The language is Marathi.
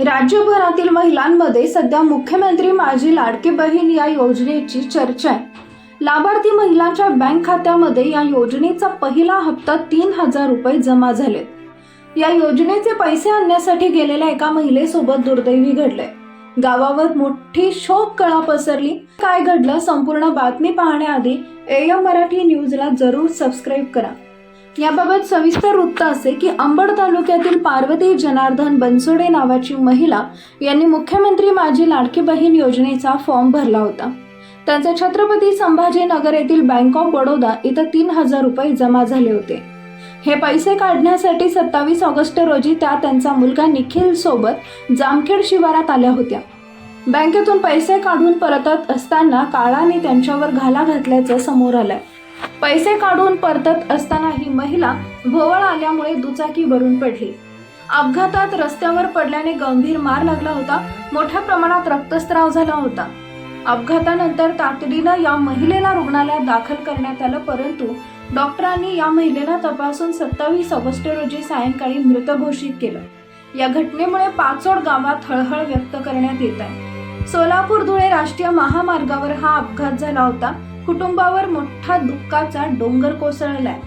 राज्यभरातील महिलांमध्ये सध्या मुख्यमंत्री माझी लाडकी बहीण या योजनेची चर्चा आहे. लाभार्थी महिलांच्या बँक खात्यामध्ये या योजनेचा पहिला हप्ता तीन हजार रुपये जमा झालेत. या योजनेचे पैसे आणण्यासाठी गेलेल्या एका महिलेसोबत दुर्दैवी घडले गावावर मोठी शोक कळा पसरली. काय घडलं? संपूर्ण बातमी पाहण्याआधी एय मराठी न्यूजला जरूर सबस्क्राईब करा. याबाबत सविस्तर वृत्त असे की अंबड तालुक्यातील पार्वती जनार्दन बनसोडे नावाची महिला यांनी मुख्यमंत्री माझी लाडकी बहीण योजनेचा फॉर्म भरला होता. त्यांचे छत्रपती संभाजीनगर येथील बँक ऑफ बडोदा इथं तीन हजार रुपये जमा झाले होते. हे पैसे काढण्यासाठी सत्तावीस ऑगस्ट रोजी त्या त्यांचा मुलगा निखिल सोबत जामखेड शिवारात आल्या होत्या. बँकेतून पैसे काढून परतत असताना काळाने त्यांच्यावर घाला घातल्याचं समोर आलंय. पैसे काढून परतत असताना ही महिला भोवळ आल्यामुळे दुचाकी भरून पडली. अपघातात रस्त्यावर पडल्याने गंभीर मार लागला होता. मोठ्या प्रमाणात रक्तस्राव झाला होता. अपघातानंतर तातडीनं या महिलेला रुग्णालयात दाखल करण्यात आलं परंतु डॉक्टरांनी या महिलेला तपासून सत्तावीस ऑगस्ट रोजी सायंकाळी मृत घोषित केलं. या घटनेमुळे पाचोड गावात हळहळ व्यक्त करण्यात येत आहे. सोलापूर धुळे राष्ट्रीय महामार्गावर हा अपघात झाला होता. कुटुंबावर मोठा दुःखाचा डोंगर कोसळलाय.